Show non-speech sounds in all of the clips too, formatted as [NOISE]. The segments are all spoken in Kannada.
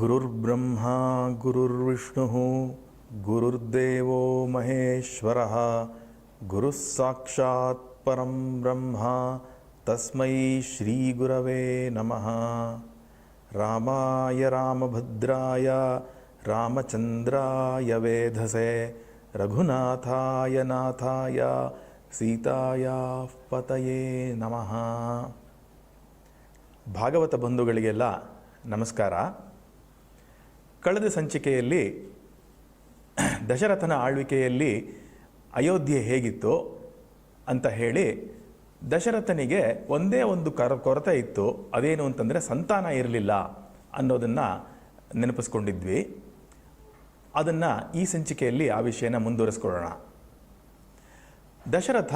गुरुर्ब्रह्मा गुरुर्विष्णुः गुरुर्देवो महेश्वरः गुरुः साक्षात् परं ब्रह्म तस्मै श्रीगुरवे नमः रामाय रामभद्राय रामचन्द्राय वेधसे रघुनाथाय नाथाय ಸೀತಾಯಾಃ ಪತಯೇ ನಮಃ ಭಾಗವತ ಬಂಧುಗಳಿಗೆಲ್ಲ ನಮಸ್ಕಾರ ಕಳೆದ ಸಂಚಿಕೆಯಲ್ಲಿ ದಶರಥನ ಆಳ್ವಿಕೆಯಲ್ಲಿ ಅಯೋಧ್ಯೆ ಹೇಗಿತ್ತು ಅಂತ ಹೇಳಿ ದಶರಥನಿಗೆ ಒಂದೇ ಒಂದು ಕರ ಕೊರತೆ ಇತ್ತು. ಅದೇನು ಅಂತಂದರೆ ಸಂತಾನ ಇರಲಿಲ್ಲ ಅನ್ನೋದನ್ನು ನೆನಪಿಸ್ಕೊಂಡಿದ್ವಿ. ಅದನ್ನು ಈ ಸಂಚಿಕೆಯಲ್ಲಿ ಆ ವಿಷಯನ ಮುಂದುವರಿಸ್ಕೊಳ್ಳೋಣ. ದಶರಥ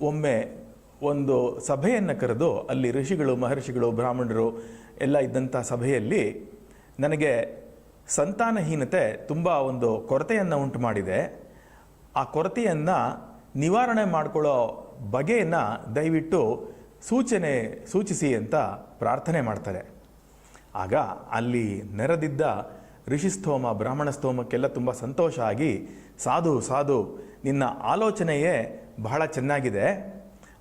ಒಮ್ಮೆ ಒಂದು ಸಭೆಯನ್ನು ಕರೆದು ಅಲ್ಲಿ ಋಷಿಗಳು, ಮಹರ್ಷಿಗಳು, ಬ್ರಾಹ್ಮಣರು ಎಲ್ಲ ಇದ್ದಂಥ ಸಭೆಯಲ್ಲಿ ನನಗೆ ಸಂತಾನಹೀನತೆ ತುಂಬ ಒಂದು ಕೊರತೆಯನ್ನು ಉಂಟು ಮಾಡಿದೆ ಆ ಕೊರತೆಯನ್ನು ನಿವಾರಣೆ ಮಾಡಿಕೊಳ್ಳೋ ಬಗೆಯನ್ನು ದಯವಿಟ್ಟು ಸೂಚನೆ, ಸೂಚಿಸಿ ಅಂತ ಪ್ರಾರ್ಥನೆ ಮಾಡ್ತಾರೆ. ಆಗ ಅಲ್ಲಿ ನೆರೆದಿದ್ದ ಋಷಿಸ್ತೋಮ ಬ್ರಾಹ್ಮಣ ಸ್ತೋಮಕ್ಕೆಲ್ಲ ತುಂಬ ಸಂತೋಷ ಆಗಿ, ಸಾಧು ಸಾಧು, ನಿನ್ನ ಆಲೋಚನೆಯೇ ಬಹಳ ಚೆನ್ನಾಗಿದೆ.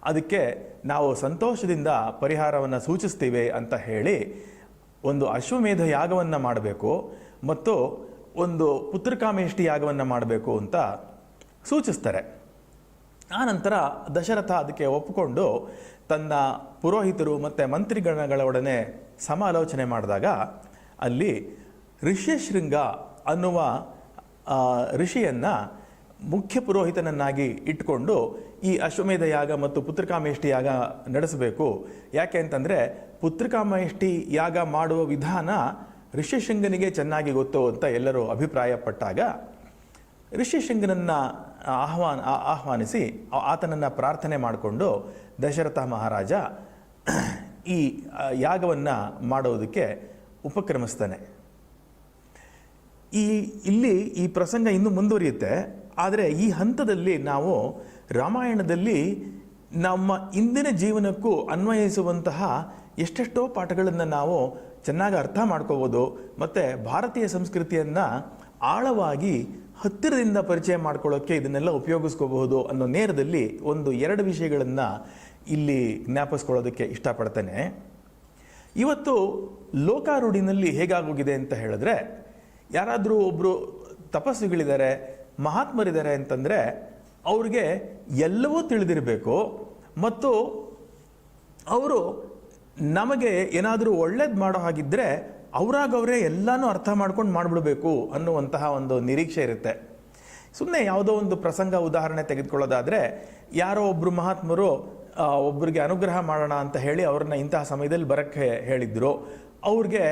ಅದಕ್ಕೆ ನಾವು ಸಂತೋಷದಿಂದ ಪರಿಹಾರವನ್ನು ಸೂಚಿಸ್ತೀವಿ ಅಂತ ಹೇಳಿ ಒಂದು ಅಶ್ವಮೇಧ ಯಾಗವನ್ನು ಮಾಡಬೇಕು. ಮತ್ತು ಒಂದು ಪುತ್ರಕಾಮೇಷ್ಟಿ ಯಾಗವನ್ನು ಮಾಡಬೇಕು ಅಂತ ಸೂಚಿಸ್ತಾರೆ. ಆನಂತರ ದಶರಥ ಅದಕ್ಕೆ ಒಪ್ಪಿಕೊಂಡು ತನ್ನ ಪುರೋಹಿತರು ಮತ್ತು ಮಂತ್ರಿಗಣಗಳೊಡನೆ ಸಮಾಲೋಚನೆ ಮಾಡಿದಾಗ ಅಲ್ಲಿ ಋಷ್ಯಶೃಂಗ ಅನ್ನುವ ಋಷಿಯನ್ನು ಮುಖ್ಯ ಪುರೋಹಿತನನ್ನಾಗಿ ಇಟ್ಕೊಂಡು ಈ ಅಶ್ವಮೇಧ ಯಾಗ ಮತ್ತು ಪುತ್ರಕಾಮೇಷ್ಟಿ ಯಾಗ ನಡೆಸಬೇಕು. ಯಾಕೆ ಅಂತಂದರೆ ಪುತ್ರಕಾಮೇಷ್ಟಿ ಯಾಗ ಮಾಡುವ ವಿಧಾನ ಋಷ್ಯಶೃಂಗನಿಗೆ ಚೆನ್ನಾಗಿ ಗೊತ್ತು ಅಂತ ಎಲ್ಲರೂ ಅಭಿಪ್ರಾಯಪಟ್ಟಾಗ ಋಷಿಶೃಂಗನನ್ನು ಆಹ್ವಾನ ಆಹ್ವಾನಿಸಿ ಆತನನ್ನು ಪ್ರಾರ್ಥನೆ ಮಾಡಿಕೊಂಡು ದಶರಥ ಮಹಾರಾಜ ಈ ಯಾಗವನ್ನು ಮಾಡೋದಕ್ಕೆ ಉಪಕ್ರಮಿಸ್ತಾನೆ. ಈ, ಇಲ್ಲಿ ಈ ಪ್ರಸಂಗ ಇನ್ನೂ ಮುಂದುವರಿಯುತ್ತೆ. ಆದರೆ ಈ ಹಂತದಲ್ಲಿ ನಾವು ರಾಮಾಯಣದಲ್ಲಿ ನಮ್ಮ ಇಂದಿನ ಜೀವನಕ್ಕೂ ಅನ್ವಯಿಸುವಂತಹ ಎಷ್ಟೆಷ್ಟೋ ಪಾಠಗಳನ್ನು ನಾವು ಚೆನ್ನಾಗಿ ಅರ್ಥ ಮಾಡ್ಕೋಬೋದು, ಮತ್ತು ಭಾರತೀಯ ಸಂಸ್ಕೃತಿಯನ್ನು ಆಳವಾಗಿ ಹತ್ತಿರದಿಂದ ಪರಿಚಯ ಮಾಡ್ಕೊಳ್ಳೋಕ್ಕೆ ಇದನ್ನೆಲ್ಲ ಉಪಯೋಗಿಸ್ಕೋಬಹುದು ಅನ್ನೋ ನೇರದಲ್ಲಿ ಒಂದು ಎರಡು ವಿಷಯಗಳನ್ನು ಇಲ್ಲಿ ಜ್ಞಾಪಿಸ್ಕೊಳ್ಳೋದಕ್ಕೆ ಇಷ್ಟಪಡ್ತೇನೆ. ಇವತ್ತು ಲೋಕಾರೂಢಿನಲ್ಲಿ ಹೇಗಾಗೋಗಿದೆ ಅಂತ ಹೇಳಿದ್ರೆ, ಯಾರಾದರೂ ಒಬ್ಬರು ತಪಸ್ವಿಗಳಿದ್ದಾರೆ, ಮಹಾತ್ಮರಿದ್ದಾರೆ ಅಂತಂದರೆ ಅವ್ರಿಗೆ ಎಲ್ಲವೂ ತಿಳಿದಿರಬೇಕು ಮತ್ತು ಅವರು ನಮಗೆ ಏನಾದರೂ ಒಳ್ಳೇದು ಮಾಡೋ ಹಾಗಿದ್ದರೆ ಅವರಾಗವರೇ ಎಲ್ಲನೂ ಅರ್ಥ ಮಾಡ್ಕೊಂಡು ಮಾಡಿಬಿಡಬೇಕು ಅನ್ನುವಂತಹ ಒಂದು ನಿರೀಕ್ಷೆ ಇರುತ್ತೆ. ಸುಮ್ಮನೆ ಯಾವುದೋ ಒಂದು ಪ್ರಸಂಗ ಉದಾಹರಣೆ ತೆಗೆದುಕೊಳ್ಳೋದಾದರೆ, ಯಾರೋ ಒಬ್ಬರು ಮಹಾತ್ಮರು ಒಬ್ಬರಿಗೆ ಅನುಗ್ರಹ ಮಾಡೋಣ ಅಂತ ಹೇಳಿ ಅವ್ರನ್ನ ಇಂತಹ ಸಮಯದಲ್ಲಿ ಬರೋಕ್ಕೆ ಹೇಳಿದ್ರು. ಅವ್ರಿಗೆ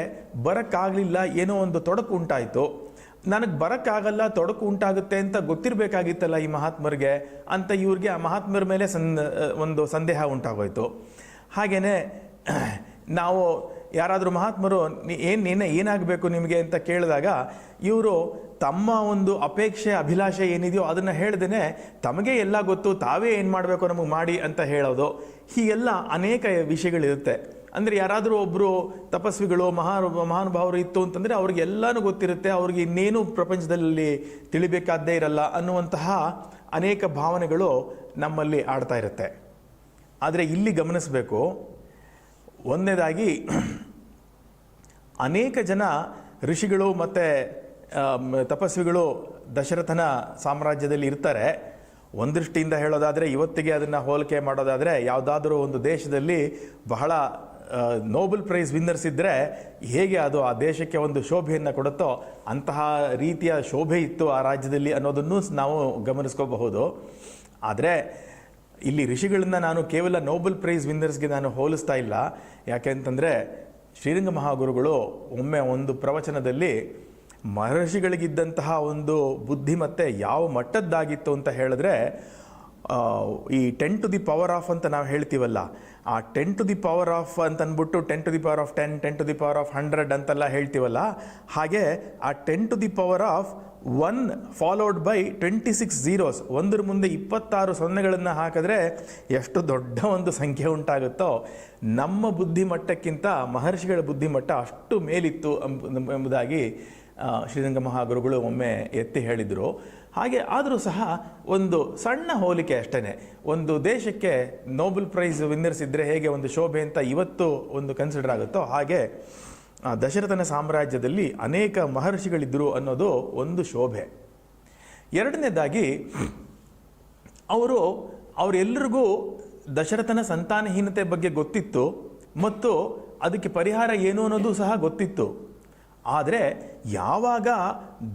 ಬರೋಕ್ಕಾಗಲಿಲ್ಲ, ಏನೋ ಒಂದು ತೊಡಕು ಉಂಟಾಯಿತು. ನನಗೆ ಬರೋಕ್ಕಾಗಲ್ಲ, ತೊಡಕು ಉಂಟಾಗುತ್ತೆ ಅಂತ ಗೊತ್ತಿರಬೇಕಾಗಿತ್ತಲ್ಲ ಈ ಮಹಾತ್ಮರಿಗೆ, ಅಂತ ಇವ್ರಿಗೆ ಆ ಮಹಾತ್ಮರ ಮೇಲೆ ಸನ್ ಒಂದು ಸಂದೇಹ ಉಂಟಾಗೋಯಿತು. ಹಾಗೆಯೇ [CLEARS THROAT] ನಾವು ಯಾರಾದರೂ ಮಹಾತ್ಮರು ಏನು ನೀನು ಏನಾಗಬೇಕು ನಿಮಗೆ ಅಂತ ಕೇಳಿದಾಗ, ಇವರು ತಮ್ಮ ಒಂದು ಅಪೇಕ್ಷೆ, ಅಭಿಲಾಷೆ ಏನಿದೆಯೋ ಅದನ್ನು ಹೇಳ್ದೇ ತಮಗೆ ಎಲ್ಲ ಗೊತ್ತು, ತಾವೇ ಏನು ಮಾಡಬೇಕು ನಮಗೆ ಮಾಡಿ ಅಂತ ಹೇಳೋದು. ಹೀಗೆಲ್ಲ ಅನೇಕ ವಿಷಯಗಳಿರುತ್ತೆ. ಅಂದರೆ ಯಾರಾದರೂ ಒಬ್ಬರು ತಪಸ್ವಿಗಳು ಮಹಾ ಮಹಾನುಭಾವರು ಇತ್ತು ಅಂತಂದರೆ ಅವ್ರಿಗೆಲ್ಲನೂ ಗೊತ್ತಿರುತ್ತೆ, ಅವ್ರಿಗೆ ಇನ್ನೇನು ಪ್ರಪಂಚದಲ್ಲಿ ತಿಳಿಬೇಕಾದ್ದೇ ಇರಲ್ಲ ಅನ್ನುವಂತಹ ಅನೇಕ ಭಾವನೆಗಳು ನಮ್ಮಲ್ಲಿ ಆಡ್ತಾ ಇರುತ್ತೆ. ಆದರೆ ಇಲ್ಲಿ ಗಮನಿಸಬೇಕು ಒಂದನೇದಾಗಿ ಅನೇಕ ಜನ ಋಷಿಗಳು ಮತ್ತು ತಪಸ್ವಿಗಳು ದಶರಥನ ಸಾಮ್ರಾಜ್ಯದಲ್ಲಿ ಇರ್ತಾರೆ. ಒಂದೃಷ್ಟಿಯಿಂದ ದೃಷ್ಟಿಯಿಂದ ಹೇಳೋದಾದರೆ ಇವತ್ತಿಗೆ ಅದನ್ನು ಹೋಲಿಕೆ ಮಾಡೋದಾದರೆ ಯಾವುದಾದ್ರೂ ಒಂದು ದೇಶದಲ್ಲಿ ಬಹಳ ನೋಬಲ್ ಪ್ರೈಸ್ ವಿನ್ನರ್ಸ್ ಇದ್ದರೆ ಹೇಗೆ ಅದು ಆ ದೇಶಕ್ಕೆ ಒಂದು ಶೋಭೆಯನ್ನು ಕೊಡುತ್ತೋ ಅಂತಹ ರೀತಿಯ ಶೋಭೆ ಇತ್ತು ಆ ರಾಜ್ಯದಲ್ಲಿ ಅನ್ನೋದನ್ನು ನಾವು ಗಮನಿಸ್ಕೋಬಹುದು. ಆದರೆ ಇಲ್ಲಿ ಋಷಿಗಳನ್ನ ನಾನು ಕೇವಲ ನೋಬೆಲ್ ಪ್ರೈಸ್ ವಿನ್ನರ್ಸ್ಗೆ ನಾನು ಹೋಲಿಸ್ತಾ ಇಲ್ಲ. ಯಾಕೆ ಅಂತಂದರೆ ಶ್ರೀರಂಗ ಮಹಾಗುರುಗಳು ಒಮ್ಮೆ ಒಂದು ಪ್ರವಚನದಲ್ಲಿ ಮಹರ್ಷಿಗಳಿಗಿದ್ದಂತಹ ಒಂದು ಬುದ್ಧಿಮತ್ತೆ ಯಾವ ಮಟ್ಟದ್ದಾಗಿತ್ತು ಅಂತ ಹೇಳಿದ್ರೆ ಈ ten to the power of ಅಂತ ನಾವು ಹೇಳ್ತೀವಲ್ಲ, ಆ ten to the power of ಅಂತ ಅಂದ್ಬಿಟ್ಟು ten to the power of ten ten to the power of hundred ಅಂತೆಲ್ಲ ಹೇಳ್ತೀವಲ್ಲ. ಹಾಗೆ ಆ ten to the power of one followed by twenty six zeros ಒಂದರ ಮುಂದೆ ಇಪ್ಪತ್ತಾರು ಸೊನ್ನೆಗಳನ್ನು ಹಾಕಿದ್ರೆ ಎಷ್ಟು ದೊಡ್ಡ ಒಂದು ಸಂಖ್ಯೆ ಉಂಟಾಗುತ್ತೋ. ನಮ್ಮ ಬುದ್ಧಿಮಟ್ಟಕ್ಕಿಂತ ಮಹರ್ಷಿಗಳ ಬುದ್ಧಿಮಟ್ಟ ಅಷ್ಟು ಮೇಲಿತ್ತು ಎಂಬ- ಎಂಬುದಾಗಿ ಶ್ರೀರಂಗ ಮಹಾಗುರುಗಳು ಒಮ್ಮೆ ಎತ್ತಿ ಹೇಳಿದರು. ಹಾಗೆ ಆದರೂ ಸಹ ಒಂದು ಸಣ್ಣ ಹೋಲಿಕೆ ಅಷ್ಟೇ ಒಂದು ದೇಶಕ್ಕೆ ನೋಬೆಲ್ ಪ್ರೈಸ್ ವಿನ್ನರ್ಸ್ ಇದ್ದರೆ ಹೇಗೆ ಒಂದು ಶೋಭೆ ಅಂತ ಇವತ್ತು ಒಂದು ಕನ್ಸಿಡರ್ ಆಗುತ್ತೋ ಹಾಗೆ ದಶರಥನ ಸಾಮ್ರಾಜ್ಯದಲ್ಲಿ ಅನೇಕ ಮಹರ್ಷಿಗಳಿದ್ದರು ಅನ್ನೋದು ಒಂದು ಶೋಭೆ. ಎರಡನೇದಾಗಿ, ಅವರು ಅವರೆಲ್ಲರಿಗೂ ದಶರಥನ ಸಂತಾನಹೀನತೆ ಬಗ್ಗೆ ಗೊತ್ತಿತ್ತು ಮತ್ತು ಅದಕ್ಕೆ ಪರಿಹಾರ ಏನು ಅನ್ನೋದು ಸಹ ಗೊತ್ತಿತ್ತು. ಆದರೆ ಯಾವಾಗ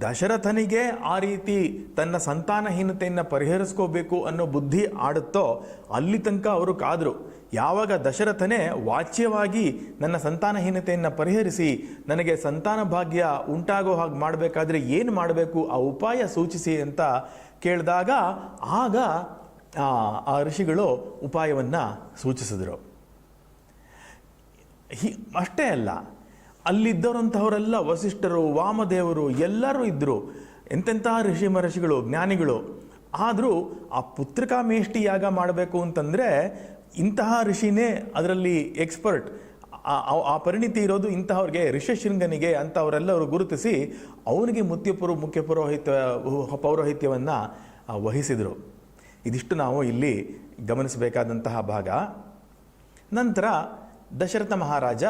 ದಶರಥನಿಗೆ ಆ ರೀತಿ ತನ್ನ ಸಂತಾನಹೀನತೆಯನ್ನು ಪರಿಹರಿಸ್ಕೋಬೇಕು ಅನ್ನೋ ಬುದ್ಧಿ ಆಡುತ್ತೋ ಅಲ್ಲಿ ತನಕ ಅವರು ಕಾದರು. ಯಾವಾಗ ದಶರಥನೇ ವಾಚ್ಯವಾಗಿ ನನ್ನ ಸಂತಾನಹೀನತೆಯನ್ನು ಪರಿಹರಿಸಿ ನನಗೆ ಸಂತಾನ ಭಾಗ್ಯ ಉಂಟಾಗೋ ಹಾಗೆ ಮಾಡಬೇಕಾದ್ರೆ ಏನು ಮಾಡಬೇಕು ಆ ಉಪಾಯ ಸೂಚಿಸಿ ಅಂತ ಕೇಳಿದಾಗ ಆಗ ಆ, ಋಷಿಗಳು ಉಪಾಯವನ್ನು ಸೂಚಿಸಿದರು. ಹಿ ಅಷ್ಟೇ ಅಲ್ಲ ಅಲ್ಲಿದ್ದವರಂತಹವರೆಲ್ಲ ವಸಿಷ್ಠರು ವಾಮದೇವರು ಎಲ್ಲರೂ ಇದ್ದರು ಎಂತೆಂತಹ ಋಷಿ ಮಹರ್ಷಿಗಳು ಜ್ಞಾನಿಗಳು. ಆದರೂ ಆ ಪುತ್ರಕಾಮೇಷ್ಟಿ ಯಾಗ ಮಾಡಬೇಕು ಅಂತಂದರೆ ಇಂತಹ ಋಷಿನೇ ಅದರಲ್ಲಿ ಎಕ್ಸ್ಪರ್ಟ್. ಆ- ಪರಿಣಿತಿ ಇರೋದು ಇಂತಹವ್ರಿಗೆ ಋಷಶೃಂಗನಿಗೆ ಅಂತ ಅವರೆಲ್ಲರೂ ಗುರುತಿಸಿ ಅವನಿಗೆ ಮುತ್ಯಪುರ ಮುಖ್ಯ ಪೌರೋಹಿತ್ಯ ಪೌರೋಹಿತ್ಯವನ್ನು ವಹಿಸಿದರು. ಇದಿಷ್ಟು ನಾವು ಇಲ್ಲಿ ಗಮನಿಸಬೇಕಾದಂತಹ ಭಾಗ. ನಂತರ ದಶರಥ ಮಹಾರಾಜ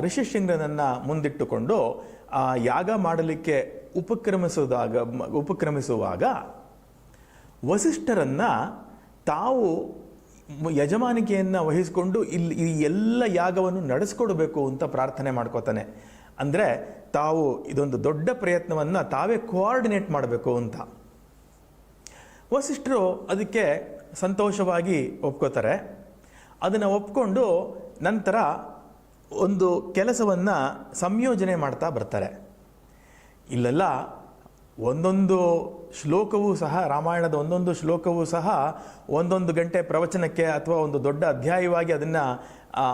ಋಷಿಶೃಂಗನನ್ನು ಮುಂದಿಟ್ಟುಕೊಂಡು, ಆ, ಯಾಗ ಮಾಡಲಿಕ್ಕೆ ಉಪಕ್ರಮಿಸುವುದಾಗ ಉಪಕ್ರಮಿಸುವಾಗ ವಸಿಷ್ಠರನ್ನು ತಾವು ಯಜಮಾನಿಕೆಯನ್ನು ವಹಿಸಿಕೊಂಡು ಇಲ್ಲಿ ಈ ಎಲ್ಲ ಯಾಗವನ್ನು ನಡೆಸ್ಕೊಡ್ಬೇಕು ಅಂತ ಪ್ರಾರ್ಥನೆ ಮಾಡ್ಕೋತಾನೆ. ಅಂದರೆ ತಾವು ಇದೊಂದು ದೊಡ್ಡ ಪ್ರಯತ್ನವನ್ನು ತಾವೇ ಕೋಆರ್ಡಿನೇಟ್ ಮಾಡಬೇಕು ಅಂತ. ವಸಿಷ್ಠರು ಅದಕ್ಕೆ ಸಂತೋಷವಾಗಿ ಒಪ್ಕೋತಾರೆ. ಅದನ್ನು ಒಪ್ಕೊಂಡು ನಂತರ ಒಂದು ಕೆಲಸವನ್ನು ಸಂಯೋಜನೆ ಮಾಡ್ತಾ ಬರ್ತಾರೆ. ಇಲ್ಲೆಲ್ಲ ಒಂದೊಂದು ಶ್ಲೋಕವೂ ಸಹ, ರಾಮಾಯಣದ ಒಂದೊಂದು ಶ್ಲೋಕವೂ ಸಹ ಒಂದೊಂದು ಗಂಟೆ ಪ್ರವಚನಕ್ಕೆ ಅಥವಾ ಒಂದು ದೊಡ್ಡ ಅಧ್ಯಾಯವಾಗಿ ಅದನ್ನು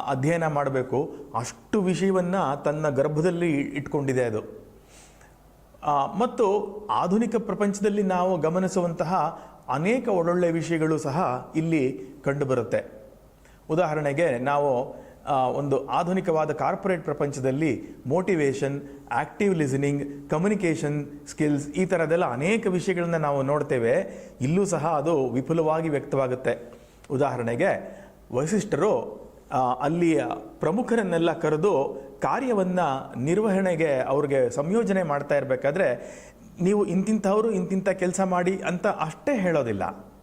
ಅಧ್ಯಯನ ಮಾಡಬೇಕು. ಅಷ್ಟು ವಿಷಯವನ್ನು ತನ್ನ ಗರ್ಭದಲ್ಲಿ ಇಟ್ಕೊಂಡಿದೆ ಅದು. ಮತ್ತು ಆಧುನಿಕ ಪ್ರಪಂಚದಲ್ಲಿ ನಾವು ಗಮನಿಸುವಂತಹ ಅನೇಕ ಒಳ್ಳೊಳ್ಳೆ ವಿಷಯಗಳು ಸಹ ಇಲ್ಲಿ ಕಂಡುಬರುತ್ತೆ. ಉದಾಹರಣೆಗೆ ನಾವು ಒಂದು ಆಧುನಿಕವಾದ ಕಾರ್ಪೊರೇಟ್ ಪ್ರಪಂಚದಲ್ಲಿ motivation active listening communication skills ಈ ಥರದ್ದೆಲ್ಲ ಅನೇಕ ವಿಷಯಗಳನ್ನ ನಾವು ನೋಡ್ತೇವೆ. ಇಲ್ಲೂ ಸಹ ಅದು ವಿಪುಲವಾಗಿ ವ್ಯಕ್ತವಾಗುತ್ತೆ. ಉದಾಹರಣೆಗೆ ವಸಿಷ್ಠರು ಅಲ್ಲಿಯ ಪ್ರಮುಖರನ್ನೆಲ್ಲ ಕರೆದು ಕಾರ್ಯವನ್ನು ನಿರ್ವಹಣೆಗೆ ಅವ್ರಿಗೆ ಸಂಯೋಜನೆ ಮಾಡ್ತಾ ಇರಬೇಕಾದ್ರೆ ನೀವು ಇಂತಿಂಥವರು ಇಂತಿಂಥ ಕೆಲಸ ಮಾಡಿ ಅಂತ ಅಷ್ಟೇ ಹೇಳೋದಿಲ್ಲ.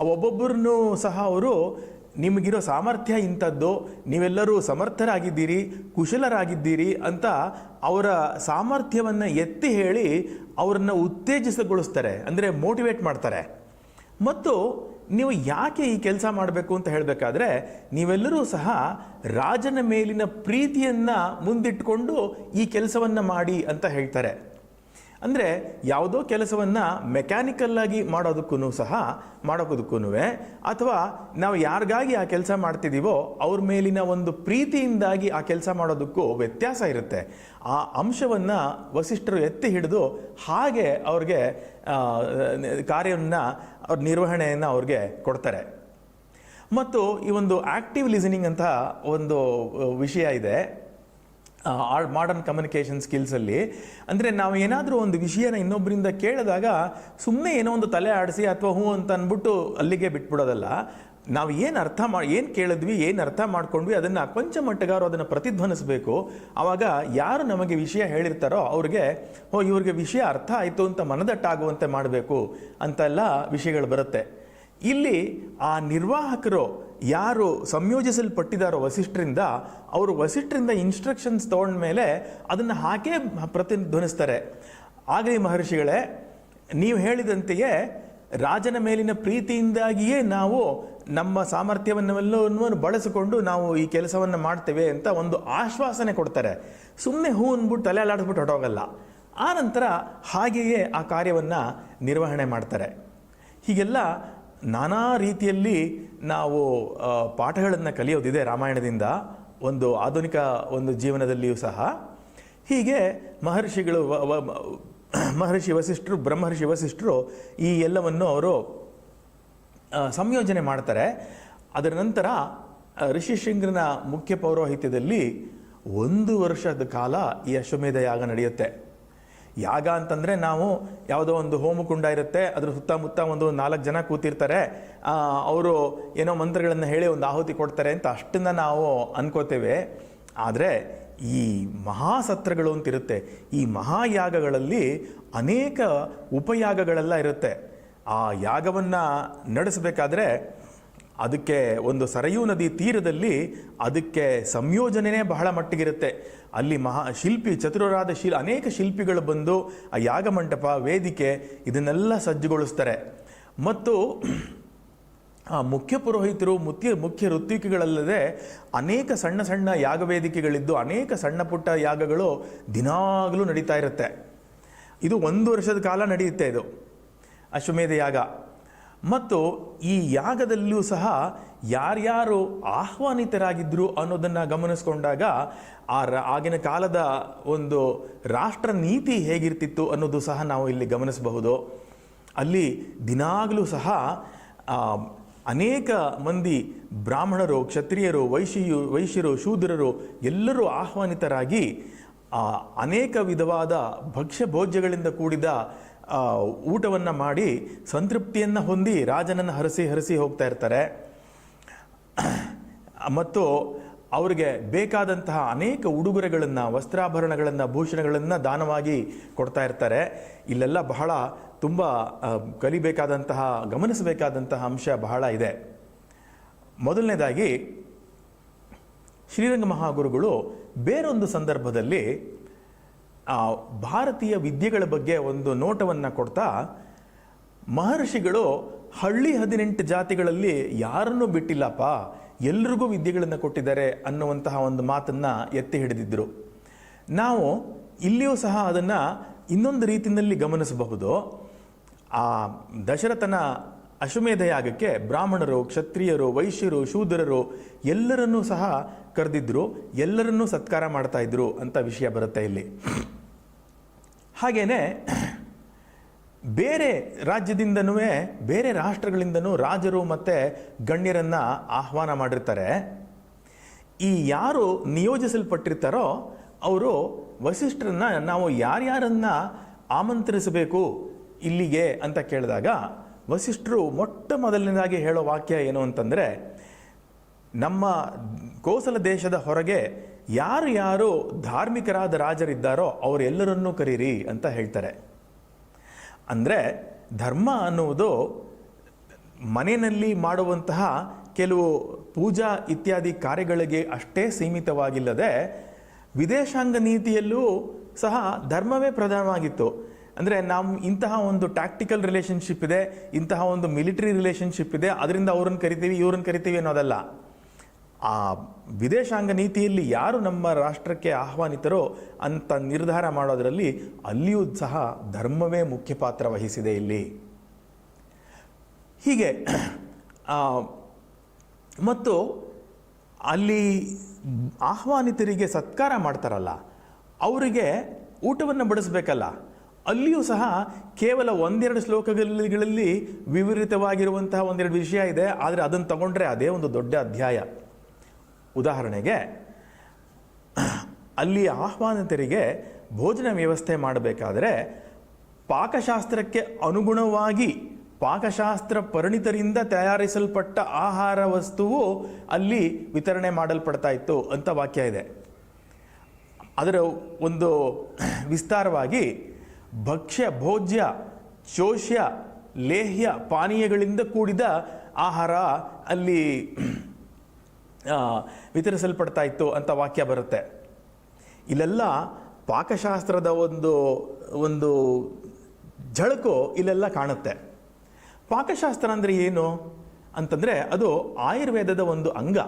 ಒಬ್ಬೊಬ್ಬರನ್ನೂ ಸಹ ಅವರು ನಿಮಗಿರೋ ಸಾಮರ್ಥ್ಯ ಇಂಥದ್ದು, ನೀವೆಲ್ಲರೂ ಸಮರ್ಥರಾಗಿದ್ದೀರಿ, ಕುಶಲರಾಗಿದ್ದೀರಿ ಅಂತ ಅವರ ಸಾಮರ್ಥ್ಯವನ್ನು ಎತ್ತಿ ಹೇಳಿ ಅವರನ್ನು ಉತ್ತೇಜಿಸಗೊಳಿಸ್ತಾರೆ, ಅಂದರೆ ಮೋಟಿವೇಟ್ ಮಾಡ್ತಾರೆ. ಮತ್ತು ನೀವು ಯಾಕೆ ಈ ಕೆಲಸ ಮಾಡಬೇಕು ಅಂತ ಹೇಳಬೇಕಾದ್ರೆ, ನೀವೆಲ್ಲರೂ ಸಹ ರಾಜನ ಮೇಲಿನ ಪ್ರೀತಿಯನ್ನು ಮುಂದಿಟ್ಟುಕೊಂಡು ಈ ಕೆಲಸವನ್ನು ಮಾಡಿ ಅಂತ ಹೇಳ್ತಾರೆ. ಅಂದರೆ ಯಾವುದೋ ಕೆಲಸವನ್ನು ಮೆಕ್ಯಾನಿಕಲ್ಲಾಗಿ ಮಾಡೋದಕ್ಕೂ ಸಹ ಮಾಡೋದಕ್ಕೂ ಅಥವಾ ನಾವು ಯಾರಿಗಾಗಿ ಆ ಕೆಲಸ ಮಾಡ್ತಿದ್ದೀವೋ ಅವ್ರ ಮೇಲಿನ ಒಂದು ಪ್ರೀತಿಯಿಂದಾಗಿ ಆ ಕೆಲಸ ಮಾಡೋದಕ್ಕೂ ವ್ಯತ್ಯಾಸ ಇರುತ್ತೆ. ಆ ಅಂಶವನ್ನು ವಸಿಷ್ಠರು ಎತ್ತಿ ಹಿಡಿದು ಹಾಗೆ ಅವ್ರಿಗೆ ಕಾರ್ಯವನ್ನು ಅವ್ರ ನಿರ್ವಹಣೆಯನ್ನು ಅವ್ರಿಗೆ ಕೊಡ್ತಾರೆ. ಮತ್ತು ಈ ಒಂದು ಆ್ಯಕ್ಟಿವ್ ಲಿಸನಿಂಗ್ ಅಂತ ಒಂದು ವಿಷಯ ಇದೆ. ಮಾಡರ್ನ್ ಕಮ್ಯುನಿಕೇಷನ್ ಸ್ಕಿಲ್ಸಲ್ಲಿ ಅಂದರೆ ನಾವು ಏನಾದರೂ ಒಂದು ವಿಷಯನ ಇನ್ನೊಬ್ಬರಿಂದ ಕೇಳಿದಾಗ ಸುಮ್ಮನೆ ಏನೋ ಒಂದು ತಲೆ ಆಡಿಸಿ ಅಥವಾ ಹ್ಞೂ ಅಂತ ಅಂದ್ಬಿಟ್ಟು ಅಲ್ಲಿಗೆ ಬಿಟ್ಬಿಡೋದಲ್ಲ. ನಾವು ಏನು ಅರ್ಥ ಮಾ, ಏನು ಕೇಳಿದ್ವಿ, ಏನು ಅರ್ಥ ಮಾಡ್ಕೊಂಡ್ವಿ, ಅದನ್ನು ಕೊಂಚ ಮಟ್ಟಗಾರು ಅದನ್ನು ಪ್ರತಿಧ್ವನಿಸಬೇಕು. ಆವಾಗ ಯಾರು ನಮಗೆ ವಿಷಯ ಹೇಳಿರ್ತಾರೋ ಅವ್ರಿಗೆ ಓ ಇವ್ರಿಗೆ ವಿಷಯ ಅರ್ಥ ಆಯಿತು ಅಂತ ಮನದಟ್ಟಾಗುವಂತೆ ಮಾಡಬೇಕು ಅಂತೆಲ್ಲ ವಿಷಯಗಳು ಬರುತ್ತೆ. ಇಲ್ಲಿ ಆ ನಿರ್ವಾಹಕರು ಯಾರು ಸಂಯೋಜಿಸಲ್ಪಟ್ಟಿದ್ದಾರೋ ವಸಿಷ್ಠರಿಂದ, ಅವರು ವಸಿಷ್ಠರಿಂದ ಇನ್ಸ್ಟ್ರಕ್ಷನ್ಸ್ ತಗೊಂಡ ಮೇಲೆ ಅದನ್ನು ಹಾಕೇ ಪ್ರತಿಧ್ವನಿಸ್ತಾರೆ. ಆಗಲಿ ಮಹರ್ಷಿಗಳೇ, ನೀವು ಹೇಳಿದಂತೆಯೇ ರಾಜನ ಮೇಲಿನ ಪ್ರೀತಿಯಿಂದಾಗಿಯೇ ನಾವು ನಮ್ಮ ಸಾಮರ್ಥ್ಯವನ್ನೆಲ್ಲವನ್ನು ಬಳಸಿಕೊಂಡು ನಾವು ಈ ಕೆಲಸವನ್ನು ಮಾಡ್ತೇವೆ ಅಂತ ಒಂದು ಆಶ್ವಾಸನೆ ಕೊಡ್ತಾರೆ. ಸುಮ್ಮನೆ ಹೂ ಅಂದ್ಬಿಟ್ಟು ತಲೆ ಅಲ್ಲಾಡಿಸ್ಬಿಟ್ಟು ಹೊಟ್ಟೋಗಲ್ಲ ಆ ನಂತರ ಹಾಗೆಯೇ ಆ ಕಾರ್ಯವನ್ನು ನಿರ್ವಹಣೆ ಮಾಡ್ತಾರೆ. ಹೀಗೆಲ್ಲ ನಾನಾ ರೀತಿಯಲ್ಲಿ ನಾವು ಪಾಠಗಳನ್ನು ಕಲಿಯೋದಿದೆ ರಾಮಾಯಣದಿಂದ, ಒಂದು ಆಧುನಿಕ ಒಂದು ಜೀವನದಲ್ಲಿಯೂ ಸಹ. ಹೀಗೆ ಮಹರ್ಷಿಗಳು ಮಹರ್ಷಿ ವಸಿಷ್ಠರು, ಬ್ರಹ್ಮರ್ಷಿ ವಸಿಷ್ಠರು ಈ ಎಲ್ಲವನ್ನು ಅವರು ಸಂಯೋಜನೆ ಮಾಡ್ತಾರೆ. ಅದರ ನಂತರ ಋಷಿ ಋಷಿಶೃಂಗನ ಮುಖ್ಯ ಪೌರೋಹಿತ್ಯದಲ್ಲಿ ಒಂದು ವರ್ಷದ ಕಾಲ ಈ ಅಶ್ವಮೇಧ ಯಾಗ ನಡೆಯುತ್ತೆ. ಯಾಗ ಅಂತಂದರೆ ನಾವು ಯಾವುದೋ ಒಂದು ಹೋಮಕುಂಡ ಇರುತ್ತೆ, ಅದ್ರ ಸುತ್ತಮುತ್ತ ಒಂದು ನಾಲ್ಕು ಜನ ಕೂತಿರ್ತಾರೆ. ಅವರು ಏನೋ ಮಂತ್ರಗಳನ್ನು ಹೇಳಿ ಒಂದು ಆಹುತಿ ಕೊಡ್ತಾರೆ ಅಂತ ಅಷ್ಟನ್ನು ನಾವು ಅನ್ಕೋತೇವೆ. ಆದರೆ ಈ ಮಹಾಸತ್ರಗಳು ಅಂತಿರುತ್ತೆ. ಈ ಮಹಾಯಾಗಗಳಲ್ಲಿ ಅನೇಕ ಉಪಯಾಗಗಳೆಲ್ಲ ಇರುತ್ತೆ. ಆ ಯಾಗವನ್ನು ನಡೆಸಬೇಕಾದ್ರೆ ಅದಕ್ಕೆ ಒಂದು ಸರಯೂ ನದಿ ತೀರದಲ್ಲಿ ಅದಕ್ಕೆ ಸಂಯೋಜನೆನೇ ಬಹಳ ಮಟ್ಟಿಗಿರುತ್ತೆ. ಅಲ್ಲಿ ಮಹಾ ಶಿಲ್ಪಿ ಚತುರರಾದ ಶಿಲ್ ಅನೇಕ ಶಿಲ್ಪಿಗಳು ಬಂದು ಆ ಯಾಗ ಮಂಟಪ, ವೇದಿಕೆ ಇದನ್ನೆಲ್ಲ ಸಜ್ಜುಗೊಳಿಸ್ತಾರೆ. ಮತ್ತು ಆ ಮುಖ್ಯ ಪುರೋಹಿತರು ಮುಖ್ಯ ಮುಖ್ಯ ವೃತ್ತಿಕೆಗಳಲ್ಲದೆ ಅನೇಕ ಸಣ್ಣ ಸಣ್ಣ ಯಾಗವೇದಿಕೆಗಳಿದ್ದು ಅನೇಕ ಸಣ್ಣ ಪುಟ್ಟ ಯಾಗಗಳು ದಿನಾಗಲೂ ನಡೀತಾ ಇರುತ್ತೆ. ಇದು ಒಂದು ವರ್ಷದ ಕಾಲ ನಡೆಯುತ್ತೆ ಇದು. ಅಶ್ವಮೇಧ ಯಾಗ. ಮತ್ತು ಈ ಯಾಗದಲ್ಲೂ ಸಹ ಯಾರ್ಯಾರು ಆಹ್ವಾನಿತರಾಗಿದ್ದರು ಅನ್ನೋದನ್ನು ಗಮನಿಸ್ಕೊಂಡಾಗ ಆ ಆಗಿನ ಕಾಲದ ಒಂದು ರಾಷ್ಟ್ರ ನೀತಿ ಹೇಗಿರ್ತಿತ್ತು ಅನ್ನೋದು ಸಹ ನಾವು ಇಲ್ಲಿ ಗಮನಿಸಬಹುದು. ಅಲ್ಲಿ ದಿನಾಗಲೂ ಸಹ ಅನೇಕ ಮಂದಿ ಬ್ರಾಹ್ಮಣರು, ಕ್ಷತ್ರಿಯರು, ವೈಶ್ಯು, ವೈಶ್ಯರು, ಶೂದ್ರರು ಎಲ್ಲರೂ ಆಹ್ವಾನಿತರಾಗಿ ಅನೇಕ ವಿಧವಾದ ಭಕ್ಷ್ಯ ಭೋಜ್ಯಗಳಿಂದ ಕೂಡಿದ ಊಟವನ್ನು ಮಾಡಿ ಸಂತೃಪ್ತಿಯನ್ನು ಹೊಂದಿ ರಾಜನನ್ನು ಹರಸಿ ಹರಸಿ ಹೋಗ್ತಾ ಇರ್ತಾರೆ. [CLEARS THROAT] ಮತ್ತು ಅವರಿಗೆ ಬೇಕಾದಂತಹ ಅನೇಕ ಉಡುಗೊರೆಗಳನ್ನು, ವಸ್ತ್ರಾಭರಣಗಳನ್ನು, ಭೂಷಣಗಳನ್ನು ದಾನವಾಗಿ ಕೊಡ್ತಾ ಇರ್ತಾರೆ. ಇಲ್ಲೆಲ್ಲ ಬಹಳ ತುಂಬ ಕಲಿಬೇಕಾದಂತಹ, ಗಮನಿಸಬೇಕಾದಂತಹ ಅಂಶ ಬಹಳ ಇದೆ. ಮೊದಲನೇದಾಗಿ ಶ್ರೀರಂಗ ಮಹಾಗುರುಗಳು ಬೇರೊಂದು ಸಂದರ್ಭದಲ್ಲಿ ಭಾರತೀಯ ವಿದ್ಯೆಗಳ ಬಗ್ಗೆ ಒಂದು ನೋಟವನ್ನು ಕೊಡ್ತಾ, ಮಹರ್ಷಿಗಳು ಹಳ್ಳಿ ಹದಿನೆಂಟು ಜಾತಿಗಳಲ್ಲಿ ಯಾರನ್ನು ಬಿಟ್ಟಿಲ್ಲಪ್ಪ, ಎಲ್ರಿಗೂ ವಿದ್ಯೆಗಳನ್ನು ಕೊಟ್ಟಿದ್ದಾರೆ ಅನ್ನುವಂತಹ ಒಂದು ಮಾತನ್ನು ಎತ್ತಿ ಹಿಡಿದಿದ್ದರು ನಾವು ಇಲ್ಲಿಯೂ ಸಹ ಅದನ್ನು ಇನ್ನೊಂದು ರೀತಿಯಲ್ಲಿ ಗಮನಿಸಬಹುದು. ಆ ದಶರಥನ ಅಶ್ವಮೇಧ ಯಾಗಕ್ಕೆ ಬ್ರಾಹ್ಮಣರು, ಕ್ಷತ್ರಿಯರು, ವೈಶ್ಯರು, ಶೂದ್ರರು ಎಲ್ಲರನ್ನೂ ಸಹ ಕರೆದಿದ್ದರು ಎಲ್ಲರನ್ನೂ ಸತ್ಕಾರ ಮಾಡ್ತಾ ಇದ್ರು ಅಂತ ವಿಷಯ ಬರುತ್ತೆ ಇಲ್ಲಿ. ಹಾಗೇನೆ [CLEARS THROAT] ಬೇರೆ ರಾಜ್ಯದಿಂದನೂ ಬೇರೆ ರಾಷ್ಟ್ರಗಳಿಂದನೂ ರಾಜರು ಮತ್ತು ಗಣ್ಯರನ್ನು ಆಹ್ವಾನ ಮಾಡಿರ್ತಾರೆ. ಈ ಯಾರು ನಿಯೋಜಿಸಲ್ಪಟ್ಟಿರ್ತಾರೋ, ಅವರು ವಸಿಷ್ಠರನ್ನು ನಾವು ಯಾರ್ಯಾರನ್ನು ಆಮಂತ್ರಿಸಬೇಕು ಇಲ್ಲಿಗೆ ಅಂತ ಕೇಳಿದಾಗ, ವಸಿಷ್ಠರು ಮೊಟ್ಟ ಮೊದಲನೇದಾಗಿ ಹೇಳೋ ವಾಕ್ಯ ಏನು ಅಂತಂದರೆ, ನಮ್ಮ ಕೋಸಲ ದೇಶದ ಹೊರಗೆ ಯಾರು ಯಾರು ಧಾರ್ಮಿಕರಾದ ರಾಜರಿದ್ದಾರೋ ಅವರೆಲ್ಲರನ್ನೂ ಕರೀರಿ ಅಂತ ಹೇಳ್ತಾರೆ. ಅಂದರೆ ಧರ್ಮ ಅನ್ನುವುದು ಮನೆಯಲ್ಲಿ ಮಾಡುವಂತಹ ಕೆಲವು ಪೂಜಾ ಇತ್ಯಾದಿ ಕಾರ್ಯಗಳಿಗೆ ಅಷ್ಟೇ ಸೀಮಿತವಾಗಿಲ್ಲದೆ ವಿದೇಶಾಂಗ ನೀತಿಯಲ್ಲೂ ಸಹ ಧರ್ಮವೇ ಪ್ರಧಾನವಾಗಿತ್ತು. ಅಂದರೆ ನಮ್ಮ ಇಂತಹ ಒಂದು ಟ್ಯಾಕ್ಟಿಕಲ್ ರಿಲೇಷನ್ಶಿಪ್ ಇದೆ, ಇಂತಹ ಒಂದು ಮಿಲಿಟರಿ ರಿಲೇಷನ್ಶಿಪ್ ಇದೆ, ಅದರಿಂದ ಅವ್ರನ್ನ ಕರಿತೀವಿ, ಇವ್ರನ್ನ ಕರಿತೀವಿ ಅನ್ನೋದಲ್ಲ. ಆ ವಿದೇಶಾಂಗ ನೀತಿಯಲ್ಲಿ ಯಾರು ನಮ್ಮ ರಾಷ್ಟ್ರಕ್ಕೆ ಆಹ್ವಾನಿತರೋ ಅಂತ ನಿರ್ಧಾರ ಮಾಡೋದರಲ್ಲಿ ಅಲ್ಲಿಯೂ ಸಹ ಧರ್ಮವೇ ಮುಖ್ಯ ಪಾತ್ರ ವಹಿಸಿದೆ ಇಲ್ಲಿ. ಹೀಗೆ ಮತ್ತು ಅಲ್ಲಿ ಆಹ್ವಾನಿತರಿಗೆ ಸತ್ಕಾರ ಮಾಡ್ತಾರಲ್ಲ, ಅವರಿಗೆ ಊಟವನ್ನು ಬಡಿಸಬೇಕಲ್ಲ, ಅಲ್ಲಿಯೂ ಸಹ ಕೇವಲ ಒಂದೆರಡು ಶ್ಲೋಕಗಳಲ್ಲಿ ವಿವರಿತವಾಗಿರುವಂತಹ ಒಂದೆರಡು ವಿಷಯ ಇದೆ, ಆದರೆ ಅದನ್ನು ತಗೊಂಡ್ರೆ ಅದೇ ಒಂದು ದೊಡ್ಡ ಅಧ್ಯಾಯ. ಉದಾಹರಣೆಗೆ ಅಲ್ಲಿ ಆಹ್ವಾನಿತರಿಗೆ ಭೋಜನ ವ್ಯವಸ್ಥೆ ಮಾಡಬೇಕಾದರೆ ಪಾಕಶಾಸ್ತ್ರಕ್ಕೆ ಅನುಗುಣವಾಗಿ ಪಾಕಶಾಸ್ತ್ರ ಪರಿಣಿತರಿಂದ ತಯಾರಿಸಲ್ಪಟ್ಟ ಆಹಾರ ವಸ್ತುವು ಅಲ್ಲಿ ವಿತರಣೆ ಮಾಡಲ್ಪಡ್ತಾ ಇತ್ತು ಅಂತ ವಾಕ್ಯ ಇದೆ. ಅದರ ಒಂದು ವಿಸ್ತಾರವಾಗಿ, ಭಕ್ಷ್ಯ, ಭೋಜ್ಯ, ಚೋಷ್ಯ, ಲೇಹ್ಯ, ಪಾನೀಯಗಳಿಂದ ಕೂಡಿದ ಆಹಾರ ಅಲ್ಲಿ ವಿತರಿಸಲ್ಪಡ್ತಾ ಇತ್ತು ಅಂತ ವಾಕ್ಯ ಬರುತ್ತೆ. ಇಲ್ಲೆಲ್ಲ ಪಾಕಶಾಸ್ತ್ರದ ಒಂದು ಒಂದು ಝಳಕು ಇಲ್ಲೆಲ್ಲ ಕಾಣುತ್ತೆ. ಪಾಕಶಾಸ್ತ್ರ ಅಂದರೆ ಏನು? ಅಂತಂದರೆ ಅದು ಆಯುರ್ವೇದದ ಒಂದು ಅಂಗ.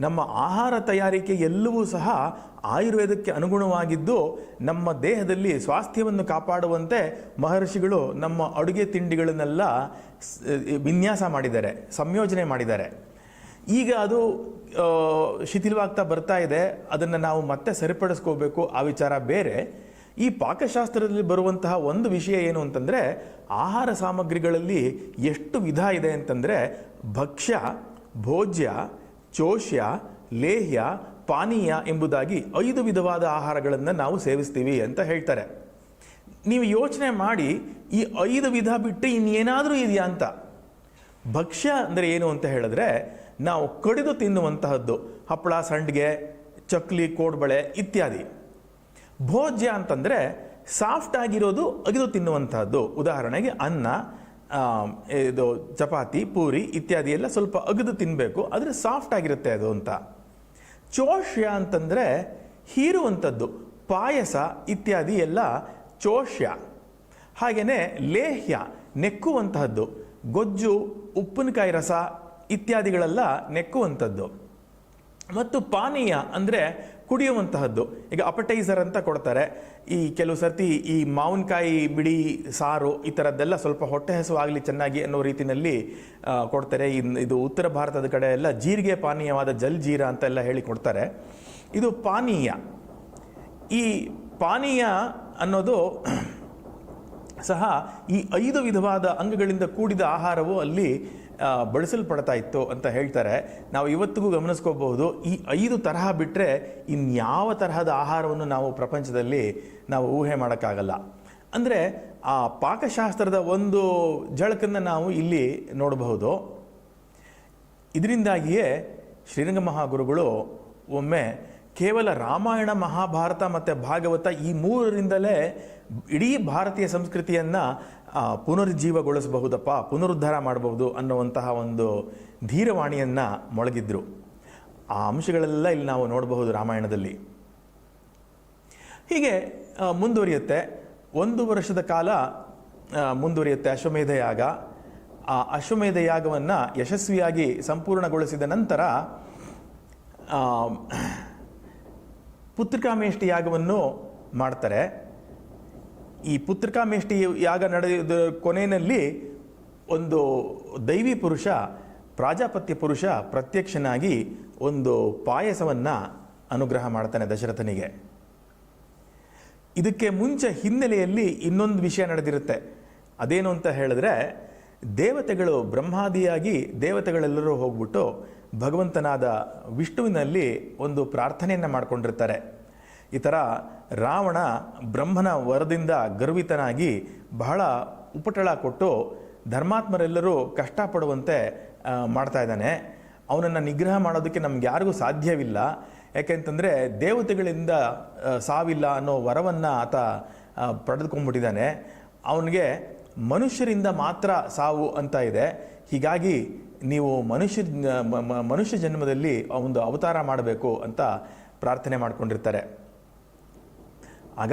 ನಮ್ಮ ಆಹಾರ ತಯಾರಿಕೆ ಎಲ್ಲವೂ ಸಹ ಆಯುರ್ವೇದಕ್ಕೆ ಅನುಗುಣವಾಗಿದ್ದು ನಮ್ಮ ದೇಹದಲ್ಲಿ ಸ್ವಾಸ್ಥ್ಯವನ್ನು ಕಾಪಾಡುವಂತೆ ಮಹರ್ಷಿಗಳು ನಮ್ಮ ಅಡುಗೆ ತಿಂಡಿಗಳನ್ನೆಲ್ಲ ವಿನ್ಯಾಸ ಮಾಡಿದ್ದಾರೆ, ಸಂಯೋಜನೆ ಮಾಡಿದ್ದಾರೆ. ಈಗ ಅದು ಶಿಥಿಲವಾಗ್ತಾ ಬರ್ತಾ ಇದೆ. ಅದನ್ನು ನಾವು ಮತ್ತೆ ಸರಿಪಡಿಸ್ಕೋಬೇಕು. ಆ ವಿಚಾರ ಬೇರೆ. ಈ ಪಾಕಶಾಸ್ತ್ರದಲ್ಲಿ ಬರುವಂತಹ ಒಂದು ವಿಷಯ ಏನು ಅಂತಂದರೆ, ಆಹಾರ ಸಾಮಗ್ರಿಗಳಲ್ಲಿ ಎಷ್ಟು ವಿಧ ಇದೆ ಅಂತಂದರೆ, ಭಕ್ಷ್ಯ, ಭೋಜ್ಯ, ಚೋಷ್ಯ, ಲೇಹ್ಯ, ಪಾನೀಯ ಎಂಬುದಾಗಿ ಐದು ವಿಧವಾದ ಆಹಾರಗಳನ್ನು ನಾವು ಸೇವಿಸ್ತೀವಿ ಅಂತ ಹೇಳ್ತಾರೆ. ನೀವು ಯೋಚನೆ ಮಾಡಿ, ಈ ಐದು ವಿಧ ಬಿಟ್ಟು ಇನ್ನೇನಾದರೂ ಇದೆಯಾ ಅಂತ. ಭಕ್ಷ್ಯ ಅಂದರೆ ಏನು ಅಂತ ಹೇಳಿದ್ರೆ ನಾವು ಕಡಿದು ತಿನ್ನುವಂತಹದ್ದು, ಹಪ್ಪಳ, ಸಂಡಿಗೆ, ಚಕ್ಲಿ, ಕೋಡ್ಬಳೆ ಇತ್ಯಾದಿ. ಭೋಜ್ಯ ಅಂತಂದರೆ ಸಾಫ್ಟ್ ಆಗಿರೋದು ಅಗಿದು ತಿನ್ನುವಂತಹದ್ದು. ಉದಾಹರಣೆಗೆ ಅನ್ನ ಇದು ಚಪಾತಿ, ಪೂರಿ ಇತ್ಯಾದಿ ಎಲ್ಲ ಸ್ವಲ್ಪ ಅಗಿದು ತಿನ್ನಬೇಕು ಆದರೆ ಸಾಫ್ಟ್ ಆಗಿರುತ್ತೆ ಅದು ಅಂತ. ಚೋಷ್ಯ ಅಂತಂದರೆ ಹೀರುವಂಥದ್ದು ಪಾಯಸ ಇತ್ಯಾದಿ ಎಲ್ಲ ಚೋಷ್ಯ. ಹಾಗೆಯೇ ಲೇಹ್ಯ, ನೆಕ್ಕುವಂತಹದ್ದು, ಗೊಜ್ಜು, ಉಪ್ಪಿನಕಾಯಿ ರಸ ಇತ್ಯಾದಿಗಳೆಲ್ಲ ನೆಕ್ಕುವಂಥದ್ದು. ಮತ್ತು ಪಾನೀಯ ಅಂದರೆ ಕುಡಿಯುವಂತಹದ್ದು. ಈಗ ಅಪಟೈಸರ್ ಅಂತ ಕೊಡ್ತಾರೆ. ಈ ಕೆಲವು ಸರ್ತಿ ಈ ಮಾವಿನಕಾಯಿ, ಬಿಡಿ, ಸಾರು ಈ ಥರದ್ದೆಲ್ಲ ಸ್ವಲ್ಪ ಹೊಟ್ಟೆ ಹಸುವಾಗಲಿ ಚೆನ್ನಾಗಿ ಅನ್ನೋ ರೀತಿಯಲ್ಲಿ ಕೊಡ್ತಾರೆ. ಇದು ಉತ್ತರ ಭಾರತದ ಕಡೆ ಎಲ್ಲ ಜೀರಿಗೆ ಪಾನೀಯವಾದ ಜಲ್ಜೀರ ಅಂತೆಲ್ಲ ಹೇಳಿ ಕೊಡ್ತಾರೆ. ಇದು ಪಾನೀಯ. ಈ ಪಾನೀಯ ಅನ್ನೋದು ಸಹ ಈ ಐದು ವಿಧವಾದ ಅಂಗಗಳಿಂದ ಕೂಡಿದ ಆಹಾರವು ಅಲ್ಲಿ ಬಳಸಲ್ಪಡ್ತಾ ಇತ್ತು ಅಂತ ಹೇಳ್ತಾರೆ. ನಾವು ಇವತ್ತಿಗೂ ಗಮನಿಸ್ಕೋಬಹುದು, ಈ ಐದು ತರಹ ಬಿಟ್ಟರೆ ಇನ್ಯಾವ ತರಹದ ಆಹಾರವನ್ನು ನಾವು ಪ್ರಪಂಚದಲ್ಲಿ ನಾವು ಊಹೆ ಮಾಡೋಕ್ಕಾಗಲ್ಲ. ಅಂದರೆ ಆ ಪಾಕಶಾಸ್ತ್ರದ ಒಂದು ಜಳಕನ್ನು ನಾವು ಇಲ್ಲಿ ನೋಡಬಹುದು. ಇದರಿಂದಾಗಿಯೇ ಶ್ರೀರಂಗ ಮಹಾಗುರುಗಳು ಒಮ್ಮೆ ಕೇವಲ ರಾಮಾಯಣ, ಮಹಾಭಾರತ ಮತ್ತು ಭಾಗವತ ಈ ಮೂರರಿಂದಲೇ ಇಡೀ ಭಾರತೀಯ ಸಂಸ್ಕೃತಿಯನ್ನು ಪುನರುಜ್ಜೀವಗೊಳಿಸಬಹುದಪ್ಪ, ಪುನರುದ್ಧಾರ ಮಾಡಬಹುದು ಅನ್ನುವಂತಹ ಒಂದು ಧೀರವಾಣಿಯನ್ನು ಮೊಳಗಿದ್ರು. ಆ ಅಂಶಗಳೆಲ್ಲ ಇಲ್ಲಿ ನಾವು ನೋಡಬಹುದು ರಾಮಾಯಣದಲ್ಲಿ. ಹೀಗೆ ಮುಂದುವರಿಯುತ್ತೆ. ಒಂದು ವರ್ಷದ ಕಾಲ ಮುಂದುವರಿಯುತ್ತೆ ಅಶ್ವಮೇಧ ಯಾಗ ಆ ಅಶ್ವಮೇಧ ಯಾಗವನ್ನು ಯಶಸ್ವಿಯಾಗಿ ಸಂಪೂರ್ಣಗೊಳಿಸಿದ ನಂತರ ಪುತ್ರಿಕಾಮೇಷ್ಟಿ ಯಾಗವನ್ನು ಮಾಡ್ತಾರೆ. ಈ ಪುತ್ರಿಕಾಮೇಷ್ಟಿ ಯಾಗ ನಡೆದ ಕೊನೆಯಲ್ಲಿ ಒಂದು ದೈವಿ ಪುರುಷ, ಪ್ರಾಜಾಪತ್ಯ ಪುರುಷ ಪ್ರತ್ಯಕ್ಷನಾಗಿ ಒಂದು ಪಾಯಸವನ್ನು ಅನುಗ್ರಹ ಮಾಡ್ತಾನೆ ದಶರಥನಿಗೆ. ಇದಕ್ಕೆ ಮುಂಚೆ ಹಿನ್ನೆಲೆಯಲ್ಲಿ ಇನ್ನೊಂದು ವಿಷಯ ನಡೆದಿರುತ್ತೆ. ಅದೇನು ಅಂತ ಹೇಳಿದ್ರೆ, ದೇವತೆಗಳು ಬ್ರಹ್ಮಾದಿಯಾಗಿ ದೇವತೆಗಳೆಲ್ಲರೂ ಹೋಗ್ಬಿಟ್ಟು ಭಗವಂತನಾದ ವಿಷ್ಣುವಿನಲ್ಲಿ ಒಂದು ಪ್ರಾರ್ಥನೆಯನ್ನು ಮಾಡ್ಕೊಂಡಿರ್ತಾರೆ. ಈ ಥರ ರಾವಣ ಬ್ರಹ್ಮನ ವರದಿಂದ ಗರ್ವಿತನಾಗಿ ಬಹಳ ಉಪಟಳ ಕೊಟ್ಟು ಧರ್ಮಾತ್ಮರೆಲ್ಲರೂ ಕಷ್ಟಪಡುವಂತೆ ಮಾಡ್ತಾ ಇದ್ದಾನೆ. ಅವನನ್ನು ನಿಗ್ರಹ ಮಾಡೋದಕ್ಕೆ ನಮ್ಗೆ ಯಾರಿಗೂ ಸಾಧ್ಯವಿಲ್ಲ. ಯಾಕೆಂತಂದರೆ ದೇವತೆಗಳಿಂದ ಸಾವಿಲ್ಲ ಅನ್ನೋ ವರವನ್ನು ಆತ ಪಡೆದುಕೊಂಡ್ಬಿಟ್ಟಿದ್ದಾನೆ. ಅವನಿಗೆ ಮನುಷ್ಯರಿಂದ ಮಾತ್ರ ಸಾವು ಅಂತ ಇದೆ. ಹೀಗಾಗಿ ನೀವು ಮನುಷ್ಯ ಮನುಷ್ಯ ಜನ್ಮದಲ್ಲಿ ಒಂದು ಅವತಾರ ಮಾಡಬೇಕು ಅಂತ ಪ್ರಾರ್ಥನೆ ಮಾಡ್ಕೊಂಡಿರ್ತಾರೆ. ಆಗ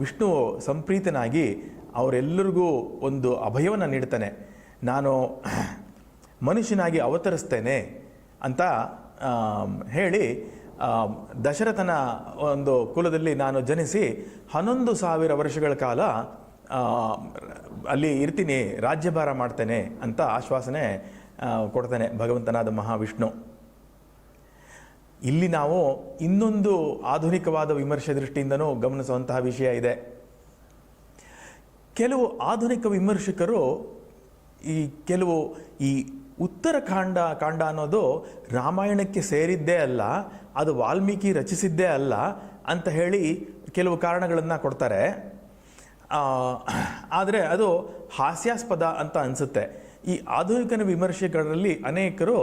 ವಿಷ್ಣು ಸಂಪ್ರೀತನಾಗಿ ಅವರೆಲ್ಲರಿಗೂ ಒಂದು ಅಭಯವನ್ನು ನೀಡ್ತಾನೆ. ನಾನು ಮನುಷ್ಯನಾಗಿ ಅವತರಿಸ್ತೇನೆ ಅಂತ ಹೇಳಿ ದಶರಥನ ಒಂದು ಕುಲದಲ್ಲಿ ನಾನು ಜನಿಸಿ ಹನ್ನೊಂದು ಸಾವಿರ ವರ್ಷಗಳ ಕಾಲ ಅಲ್ಲಿ ಇರ್ತೀನಿ, ರಾಜ್ಯಭಾರ ಮಾಡ್ತೇನೆ ಅಂತ ಆಶ್ವಾಸನೆ ಕೊಡ್ತಾನೆ ಭಗವಂತನಾದ ಮಹಾವಿಷ್ಣು. ಇಲ್ಲಿ ನಾವು ಇನ್ನೊಂದು ಆಧುನಿಕವಾದ ವಿಮರ್ಶೆ ದೃಷ್ಟಿಯಿಂದನೂ ಗಮನಿಸುವಂತಹ ವಿಷಯ ಇದೆ. ಕೆಲವು ಆಧುನಿಕ ವಿಮರ್ಶಕರು ಈ ಕೆಲವು ಈ ಉತ್ತರಕಾಂಡ ಕಾಂಡ ಅನ್ನೋದು ರಾಮಾಯಣಕ್ಕೆ ಸೇರಿದ್ದೇ ಅಲ್ಲ, ಅದು ವಾಲ್ಮೀಕಿ ರಚಿಸಿದ್ದೇ ಅಲ್ಲ ಅಂತ ಹೇಳಿ ಕೆಲವು ಕಾರಣಗಳನ್ನು ಕೊಡ್ತಾರೆ. ಆದರೆ ಅದು ಹಾಸ್ಯಾಸ್ಪದ ಅಂತ ಅನಿಸುತ್ತೆ. ಈ ಆಧುನಿಕನ ವಿಮರ್ಶೆಗಳಲ್ಲಿ ಅನೇಕರು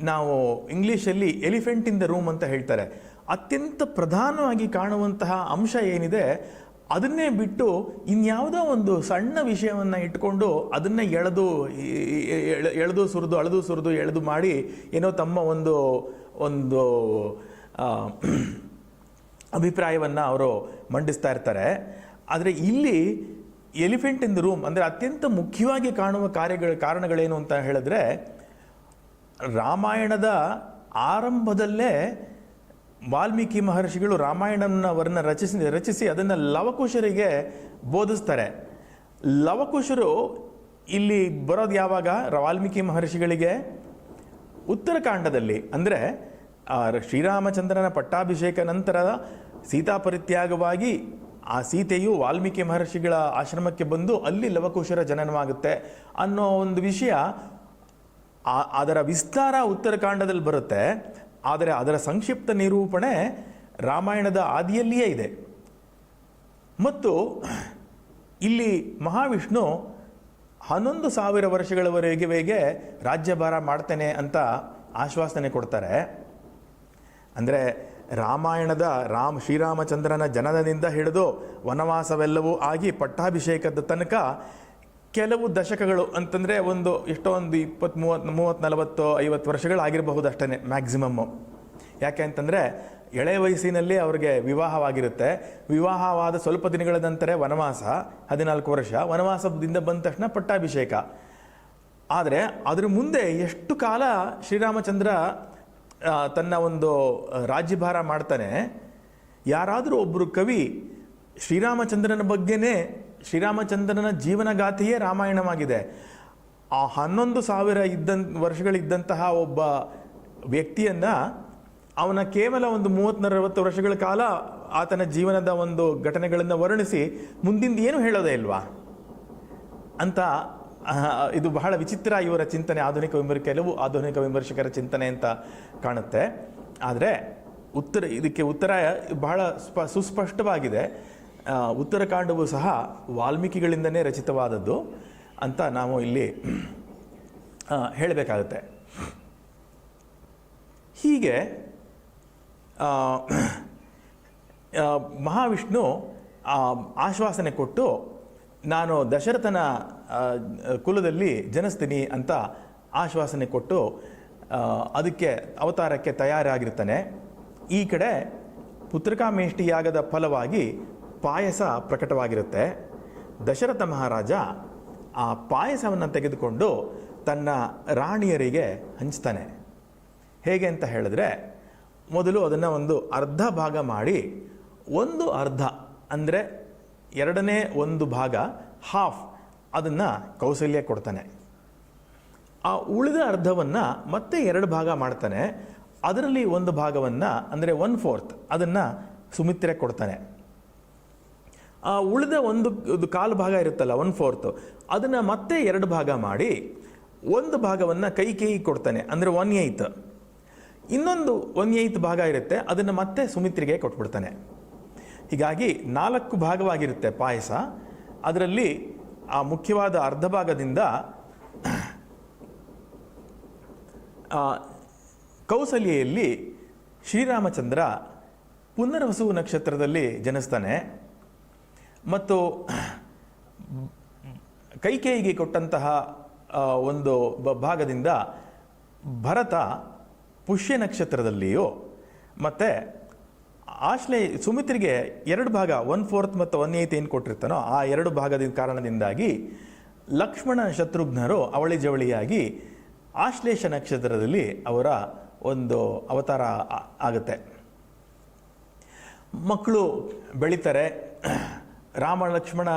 ನಾವು ಇಂಗ್ಲೀಷಲ್ಲಿ ಎಲಿಫೆಂಟ್ ಇನ್ ದ ರೂಮ್ ಅಂತ ಹೇಳ್ತಾರೆ. ಅತ್ಯಂತ ಪ್ರಧಾನವಾಗಿ ಕಾಣುವಂತಹ ಅಂಶ ಏನಿದೆ, ಅದನ್ನೇ ಬಿಟ್ಟು ಇನ್ಯಾವುದೋ ಒಂದು ಸಣ್ಣ ವಿಷಯವನ್ನು ಇಟ್ಕೊಂಡು ಅದನ್ನೇ ಎಳೆದು ಎಳೆದು ಸುರಿದು, ಅಳೆದು ಸುರಿದು, ಎಳೆದು ಮಾಡಿ ಏನೋ ತಮ್ಮ ಒಂದು ಒಂದು ಅಭಿಪ್ರಾಯವನ್ನು ಅವರು ಮಂಡಿಸ್ತಾ ಇರ್ತಾರೆ. ಆದರೆ ಇಲ್ಲಿ ಎಲಿಫೆಂಟ್ ಇನ್ ದ ರೂಮ್ ಅಂದರೆ ಅತ್ಯಂತ ಮುಖ್ಯವಾಗಿ ಕಾಣುವ ಕಾರ್ಯಗಳ, ಕಾರಣಗಳೇನು ಅಂತ ಹೇಳಿದ್ರೆ ರಾಮಾಯಣದ ಆರಂಭದಲ್ಲೇ ವಾಲ್ಮೀಕಿ ಮಹರ್ಷಿಗಳು ರಾಮಾಯಣವನ್ನು ರಚಿಸಿ ರಚಿಸಿ ಅದನ್ನು ಲವಕುಶರಿಗೆ ಬೋಧಿಸ್ತಾರೆ. ಲವಕುಶರು ಇಲ್ಲಿ ಬರೋದು ಯಾವಾಗ? ವಾಲ್ಮೀಕಿ ಮಹರ್ಷಿಗಳಿಗೆ ಉತ್ತರಕಾಂಡದಲ್ಲಿ. ಅಂದರೆ ಶ್ರೀರಾಮಚಂದ್ರನ ಪಟ್ಟಾಭಿಷೇಕ ನಂತರ ಸೀತಾಪರಿತ್ಯಾಗವಾಗಿ ಆ ಸೀತೆಯು ವಾಲ್ಮೀಕಿ ಮಹರ್ಷಿಗಳ ಆಶ್ರಮಕ್ಕೆ ಬಂದು ಅಲ್ಲಿ ಲವಕುಶರ ಜನನವಾಗುತ್ತೆ ಅನ್ನೋ ಒಂದು ವಿಷಯ ಅದರ ವಿಸ್ತಾರ ಉತ್ತರಕಾಂಡದಲ್ಲಿ ಬರುತ್ತೆ, ಆದರೆ ಅದರ ಸಂಕ್ಷಿಪ್ತ ನಿರೂಪಣೆ ರಾಮಾಯಣದ ಆದಿಯಲ್ಲಿಯೇ ಇದೆ. ಮತ್ತು ಇಲ್ಲಿ ಮಹಾವಿಷ್ಣು ಹನ್ನೊಂದು ಸಾವಿರ ವರ್ಷಗಳವರೆಗೆ ರಾಜ್ಯಭಾರ ಮಾಡ್ತೇನೆ ಅಂತ ಆಶ್ವಾಸನೆ ಕೊಡ್ತಾರೆ. ಅಂದರೆ ರಾಮಾಯಣದ ರಾಮ್, ಶ್ರೀರಾಮಚಂದ್ರನ ಜನನದಿಂದ ಹಿಡಿದು ವನವಾಸವೆಲ್ಲವೂ ಆಗಿ ಪಟ್ಟಾಭಿಷೇಕದ ತನಕ ಕೆಲವು ದಶಕಗಳು ಅಂತಂದರೆ ಒಂದು ಎಷ್ಟೋ ಒಂದು ಇಪ್ಪತ್ತು ಮೂವತ್ತು ಮೂವತ್ತು ನಲವತ್ತು, ಐವತ್ತು ವರ್ಷಗಳಾಗಿರಬಹುದು ಅಷ್ಟೇ ಮ್ಯಾಕ್ಸಿಮಮ್ಮು ಯಾಕೆ ಅಂತಂದರೆ ಎಳೆ ವಯಸ್ಸಿನಲ್ಲಿ ಅವ್ರಿಗೆ ವಿವಾಹವಾಗಿರುತ್ತೆ. ವಿವಾಹವಾದ ಸ್ವಲ್ಪ ದಿನಗಳ ನಂತರ ವನವಾಸ, ಹದಿನಾಲ್ಕು ವರ್ಷ. ವನವಾಸದಿಂದ ಬಂದ ತಕ್ಷಣ ಪಟ್ಟಾಭಿಷೇಕ. ಆದರೆ ಅದರ ಮುಂದೆ ಎಷ್ಟು ಕಾಲ ಶ್ರೀರಾಮಚಂದ್ರ ತನ್ನ ಒಂದು ರಾಜ್ಯಭಾರ ಮಾಡ್ತಾನೆ, ಯಾರಾದರೂ ಒಬ್ಬರು ಕವಿ ಶ್ರೀರಾಮಚಂದ್ರನ ಬಗ್ಗೆನೇ ಶ್ರೀರಾಮಚಂದ್ರನ ಜೀವನಗಾಥೆಯೇ ರಾಮಾಯಣವಾಗಿದೆ. ಆ ಹನ್ನೊಂದು ಸಾವಿರ ಇದ್ದ ವರ್ಷಗಳಿದ್ದಂತಹ ಒಬ್ಬ ವ್ಯಕ್ತಿಯನ್ನು ಅವನ ಕೇವಲ ಒಂದು ಮೂವತ್ತು ನಲವತ್ತು ವರ್ಷಗಳ ಕಾಲ ಆತನ ಜೀವನದ ಒಂದು ಘಟನೆಗಳನ್ನು ವರ್ಣಿಸಿ ಮುಂದಿಂದ ಏನು ಹೇಳೋದೇ ಇಲ್ವಾ? ಅಂತ ಇದು ಬಹಳ ವಿಚಿತ್ರ ಇವರ ಚಿಂತನೆ, ಆಧುನಿಕ ವಿಮರ್ ಕೆಲವು ಆಧುನಿಕ ವಿಮರ್ಶಕರ ಚಿಂತನೆ ಅಂತ ಕಾಣುತ್ತೆ. ಆದರೆ ಉತ್ತರ, ಇದಕ್ಕೆ ಉತ್ತರ ಬಹಳ ಸ್ಪ, ಸುಸ್ಪಷ್ಟವಾಗಿದೆ. ಉತ್ತರಕಾಂಡವು ಸಹ ವಾಲ್ಮೀಕಿಗಳಿಂದನೇ ರಚಿತವಾದದ್ದು ಅಂತ ನಾವು ಇಲ್ಲಿ ಹೇಳಬೇಕಾಗುತ್ತೆ. ಹೀಗೆ ಮಹಾವಿಷ್ಣು ಆಶ್ವಾಸನೆ ಕೊಟ್ಟು ನಾನು ದಶರಥನ ಕುಲದಲ್ಲಿ ಜನಿಸ್ತೀನಿ ಅಂತ ಆಶ್ವಾಸನೆ ಕೊಟ್ಟು ಅದಕ್ಕೆ ಅವತಾರಕ್ಕೆ ತಯಾರಾಗಿರ್ತಾನೆ. ಈ ಕಡೆ ಪುತ್ರಕಾಮೇಷ್ಟಿಯಾಗದ ಫಲವಾಗಿ ಪಾಯಸ ಪ್ರಕಟವಾಗಿರುತ್ತೆ. ದಶರಥ ಮಹಾರಾಜ ಆ ಪಾಯಸವನ್ನು ತೆಗೆದುಕೊಂಡು ತನ್ನ ರಾಣಿಯರಿಗೆ ಹಂಚ್ತಾನೆ. ಹೇಗೆ ಅಂತ ಹೇಳಿದ್ರೆ, ಮೊದಲು ಅದನ್ನು ಒಂದು ಅರ್ಧ ಭಾಗ ಮಾಡಿ, ಒಂದು ಅರ್ಧ ಅಂದರೆ ಎರಡನೇ ಒಂದು ಭಾಗ ಹಾಫ್ ಅದನ್ನು ಕೌಸಲ್ಯ ಕೊಡ್ತಾನೆ. ಆ ಉಳಿದ ಅರ್ಧವನ್ನು ಮತ್ತೆ ಎರಡು ಭಾಗ ಮಾಡ್ತಾನೆ. ಅದರಲ್ಲಿ ಒಂದು ಭಾಗವನ್ನು ಅಂದರೆ ಒನ್ ಫೋರ್ತ್ ಅದನ್ನು ಸುಮಿತ್ರೆ ಕೊಡ್ತಾನೆ. ಉಳಿದ ಒಂದು ಕಾಲು ಭಾಗ ಇರುತ್ತಲ್ಲ ಒನ್ ಫೋರ್ತ್ ಅದನ್ನು ಮತ್ತೆ ಎರಡು ಭಾಗ ಮಾಡಿ, ಒಂದು ಭಾಗವನ್ನು ಕೈ ಕೈ ಕೊಡ್ತಾನೆ, ಅಂದರೆ ಒನ್ ಏಯ್ತ್ ಇನ್ನೊಂದು ಒನ್ ಏಯ್ತ್ ಭಾಗ ಇರುತ್ತೆ, ಅದನ್ನು ಮತ್ತೆ ಸುಮಿತ್ರಿಗೆ ಕೊಟ್ಬಿಡ್ತಾನೆ. ಹೀಗಾಗಿ ನಾಲ್ಕು ಭಾಗವಾಗಿರುತ್ತೆ ಪಾಯಸ. ಅದರಲ್ಲಿ ಆ ಮುಖ್ಯವಾದ ಅರ್ಧ ಭಾಗದಿಂದ ಕೌಸಲ್ಯೆಯಲ್ಲಿ ಶ್ರೀರಾಮಚಂದ್ರ ಪುನರ್ವಸು ನಕ್ಷತ್ರದಲ್ಲಿ ಜನಿಸ್ತಾನೆ. ಮತ್ತು ಕೈಕೇಯಿಗೆ ಕೊಟ್ಟಂತಹ ಒಂದು ಭಾಗದಿಂದ ಭರತ ಪುಷ್ಯ ನಕ್ಷತ್ರದಲ್ಲಿಯೂ, ಮತ್ತು ಆಶ್ಲೆ, ಸುಮಿತ್ರಿಗೆ ಎರಡು ಭಾಗ ಒನ್ ಫೋರ್ತ್ ಮತ್ತು ಒನ್ ಏಯ್ತ್ ಏನು ಕೊಟ್ಟಿರ್ತಾನೋ, ಆ ಎರಡು ಭಾಗದ ಕಾರಣದಿಂದಾಗಿ ಲಕ್ಷ್ಮಣ ಶತ್ರುಘ್ನರು ಅವಳಿ ಜವಳಿಯಾಗಿ ಆಶ್ಲೇಷ ನಕ್ಷತ್ರದಲ್ಲಿ ಅವರ ಒಂದು ಅವತಾರ ಆಗುತ್ತೆ. ಮಕ್ಕಳು ಬೆಳೀತಾರೆ. ರಾಮ ಲಕ್ಷ್ಮಣ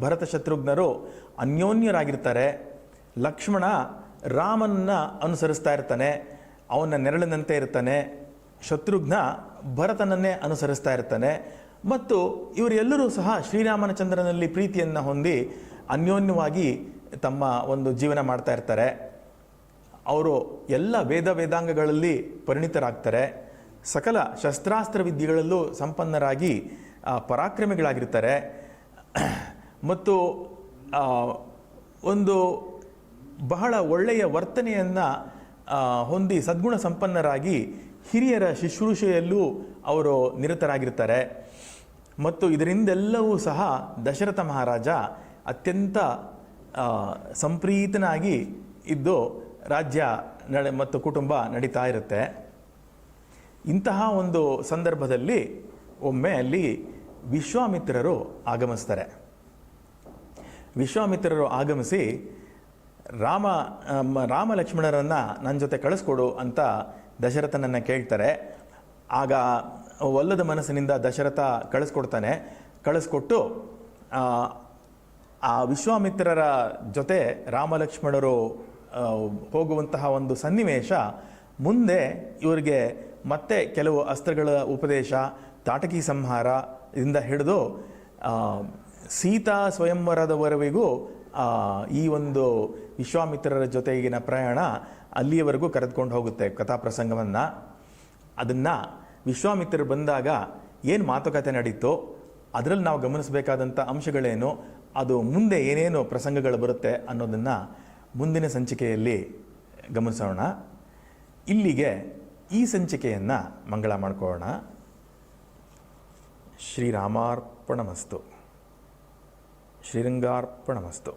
ಭರತ ಶತ್ರುಘ್ನರು ಅನ್ಯೋನ್ಯರಾಗಿರ್ತಾರೆ. ಲಕ್ಷ್ಮಣ ರಾಮನನ್ನು ಅನುಸರಿಸ್ತಾ ಇರ್ತಾನೆ ಅವನ ನೆರಳಿನಂತೆ ಇರ್ತಾನೆ. ಶತ್ರುಘ್ನ ಭರತನನ್ನೇ ಅನುಸರಿಸ್ತಾ ಇರ್ತಾನೆ. ಮತ್ತು ಇವರೆಲ್ಲರೂ ಸಹ ಶ್ರೀರಾಮನಚಂದ್ರನಲ್ಲಿ ಪ್ರೀತಿಯನ್ನು ಹೊಂದಿ ಅನ್ಯೋನ್ಯವಾಗಿ ತಮ್ಮ ಒಂದು ಜೀವನ ಮಾಡ್ತಾ ಇರ್ತಾರೆ. ಅವರು ಎಲ್ಲ ವೇದ ವೇದಾಂಗಗಳಲ್ಲಿ ಪರಿಣಿತರಾಗ್ತಾರೆ. ಸಕಲ ಶಸ್ತ್ರಾಸ್ತ್ರ ವಿದ್ಯೆಗಳಲ್ಲೂ ಸಂಪನ್ನರಾಗಿ ಪರಾಕ್ರಮಿಗಳಾಗಿರ್ತಾರೆ. ಮತ್ತು ಒಂದು ಬಹಳ ಒಳ್ಳೆಯ ವರ್ತನೆಯನ್ನು ಹೊಂದಿ ಸದ್ಗುಣ ಸಂಪನ್ನರಾಗಿ ಹಿರಿಯರ ಶುಶ್ರೂಷೆಯಲ್ಲೂ ಅವರು ನಿರತರಾಗಿರ್ತಾರೆ. ಮತ್ತು ಇದರಿಂದೆಲ್ಲವೂ ಸಹ ದಶರಥ ಮಹಾರಾಜ ಅತ್ಯಂತ ಸಂಪ್ರೀತನಾಗಿ ಇದ್ದು ರಾಜ್ಯ ನಡೆ, ಮತ್ತು ಕುಟುಂಬ ನಡೀತಾ ಇರುತ್ತೆ. ಇಂತಹ ಒಂದು ಸಂದರ್ಭದಲ್ಲಿ ಒಮ್ಮೆ ಅಲ್ಲಿ ವಿಶ್ವಾಮಿತ್ರರು ಆಗಮಿಸ್ತಾರೆ. ವಿಶ್ವಾಮಿತ್ರರು ಆಗಮಿಸಿ ರಾಮ ರಾಮ ಲಕ್ಷ್ಮಣರನ್ನು ನನ್ನ ಜೊತೆ ಕಳಿಸ್ಕೊಡು ಅಂತ ದಶರಥನನ್ನು ಕೇಳ್ತಾರೆ. ಆಗ ಒಲ್ಲದ ಮನಸ್ಸಿನಿಂದ ದಶರಥ ಕಳಿಸ್ಕೊಡ್ತಾನೆ. ಕಳಿಸ್ಕೊಟ್ಟು ಆ ವಿಶ್ವಾಮಿತ್ರರ ಜೊತೆ ರಾಮಲಕ್ಷ್ಮಣರು ಹೋಗುವಂತಹ ಒಂದು ಸನ್ನಿವೇಶ ಮುಂದೆ ಇವರಿಗೆ ಮತ್ತೆ ಕೆಲವು ಅಸ್ತ್ರಗಳ ಉಪದೇಶ ತಾಟಕಿ ಸಂಹಾರ ಇಂದ ಹಿಡಿದು ಸೀತಾ ಸ್ವಯಂವರದವರೆಗೂ ಈ ಒಂದು ವಿಶ್ವಾಮಿತ್ರರ ಜೊತೆಗಿನ ಪ್ರಯಾಣ ಅಲ್ಲಿಯವರೆಗೂ ಕರೆದುಕೊಂಡು ಹೋಗುತ್ತೆ ಕಥಾ ಪ್ರಸಂಗವನ್ನು ಅದನ್ನು ವಿಶ್ವಾಮಿತ್ರರು ಬಂದಾಗ ಏನು ಮಾತುಕತೆ ನಡೀತೋ, ಅದರಲ್ಲಿ ನಾವು ಗಮನಿಸಬೇಕಾದಂಥ ಅಂಶಗಳೇನು, ಅದು ಮುಂದೆ ಏನೇನು ಪ್ರಸಂಗಗಳು ಬರುತ್ತೆ ಅನ್ನೋದನ್ನು ಮುಂದಿನ ಸಂಚಿಕೆಯಲ್ಲಿ ಗಮನಿಸೋಣ. ಇಲ್ಲಿಗೆ ಈ ಸಂಚಿಕೆಯನ್ನು ಮಂಗಳ ಮಾಡ್ಕೊಳ್ಳೋಣ. श्रीरामार्पणमस्तु श्रीरङ्गार्पणमस्तु